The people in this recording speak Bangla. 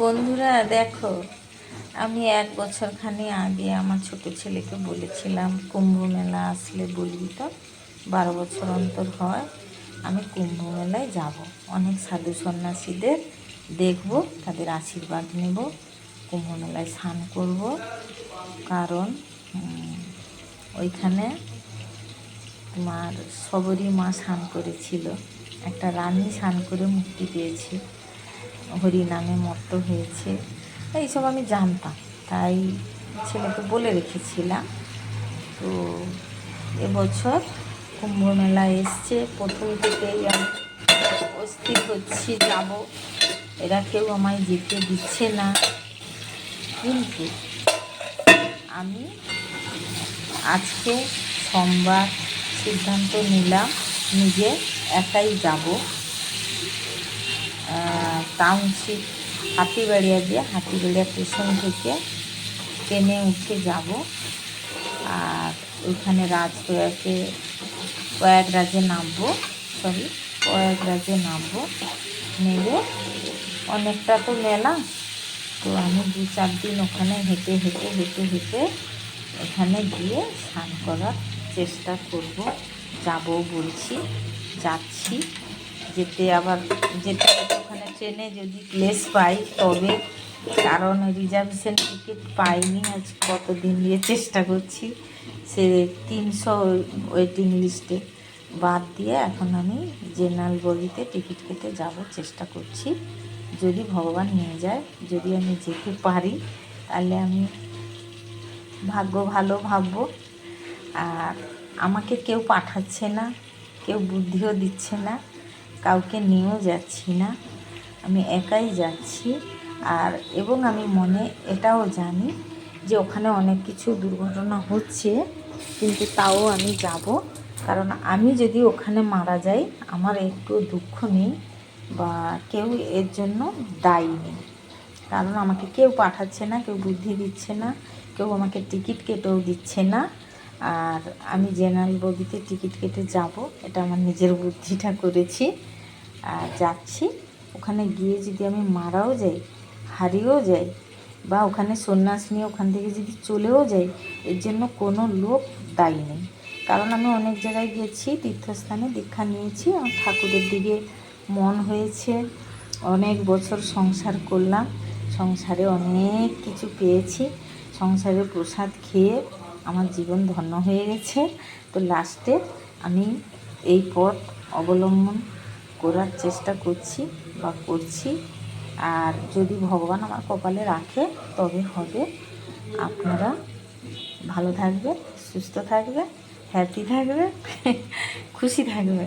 বন্ধুরা, দেখো, আমি এক বছরখানি আগে আমার ছোট ছেলেকে বলেছিলাম, কুম্ভ মেলা আসলে বলবি তো? বারো বছর অন্তর হয়, আমি কুম্ভ মেলায় যাব। অনেক সাধু সন্ন্যাসীদের দেখব, তাদের আশীর্বাদ নেব, কুম্ভ মেলায় স্নান করব। কারণ ওইখানে তোমার সবরই মা স্নান করেছিল, একটা রানী স্নান করে মুক্তি পেয়েছে। হরি নামে মত্ত হয়েছে। এইসব আমি জানতাম, তাই ছেলেকে বলে রেখেছিলাম। তো এবছর কুম্ভ মেলা এসছে, প্রথম থেকেই আমি অস্থির হচ্ছি, যাব। এরা কেউ আমায় যেতে দিচ্ছে না। কিন্তু আমি আজকে সোমবার সিদ্ধান্ত নিলাম, নিজে একাই যাব। টাউনশিপ হাতিবাড়িয়া দিয়ে হাতিবাড়িয়া স্টেশন থেকে ট্রেনে উঠে যাব। আর ওইখানে রাজপ্রয়াগে প্রয়াগরাজে নামবো সরি প্রয়াগরাজে নামবো। নেবে অনেকটা তো মেলা, তো আমি দু চার দিন ওখানে হেঁটে হেঁটে হেঁটে হেঁটে ওখানে গিয়ে স্নান করার চেষ্টা করব, যাব বলছি, যাচ্ছি। যেতে আবার, যেতে যেতে ট্রেনে যদি প্লেস পাই, তবে কারণ রিজার্ভেশন টিকিট পাইনি, আজ কতদিন দিয়ে চেষ্টা করছি। সে তিনশো ওয়েটিং লিস্টে বাদ দিয়ে এখন আমি জেনারেল বগিতে টিকিট কেটে যাব চেষ্টা করছি। যদি ভগবান নিয়ে যায়, যদি আমি যেতে পারি, তাহলে আমি ভাগ্য ভালো ভাববো। আর আমাকে কেউ পাঠাচ্ছে না, কেউ বুদ্ধিও দিচ্ছে না, কাউকে নিয়েও যাচ্ছি না। আমি একাই যাচ্ছি। আর এবং আমি মনে, এটাও জানি যে ওখানে অনেক কিছু দুর্ঘটনা হচ্ছে, কিন্তু তাও আমি যাব। কারণ আমি যদি ওখানে মারা যাই, আমার একটু দুঃখ নেই বা কেউ এর জন্য দায়ী নেই। কারণ আমাকে কেউ পাঠাচ্ছে না, কেউ বুদ্ধি দিচ্ছে না, কেউ আমাকে টিকিট কেটেও দিচ্ছে না। আর আমি জেনারেল বগিতে টিকিট কেটে যাব, এটা আমার নিজের বুদ্ধিটা করেছি। আর যাচ্ছি। ওখানে গিয়ে যদি আমি মারাও যাই, হারিয়েও যাই, বা ওখানে সন্ন্যাস নিয়ে ওখান থেকে যদি চলেও যাই, এর জন্য কোনো লোক দায়ী নেই। কারণ আমি অনেক জায়গায় গেছি, তীর্থস্থানে দীক্ষা নিয়েছি, আমার ঠাকুরের দিকে মন হয়েছে। অনেক বছর সংসার করলাম, সংসারে অনেক কিছু পেয়েছি। সংসারে প্রসাদ খেয়ে আমার জীবন ধন্য হয়ে গেছে। তো লাস্টে আমি এই পথ অবলম্বন করার চেষ্টা করছি বা করছি। আর যদি ভগবান আমার কপালে রাখে, তবে হবে। আপনারা ভালো থাকবে সুস্থ থাকবে হ্যাপি থাকবে খুশি থাকবে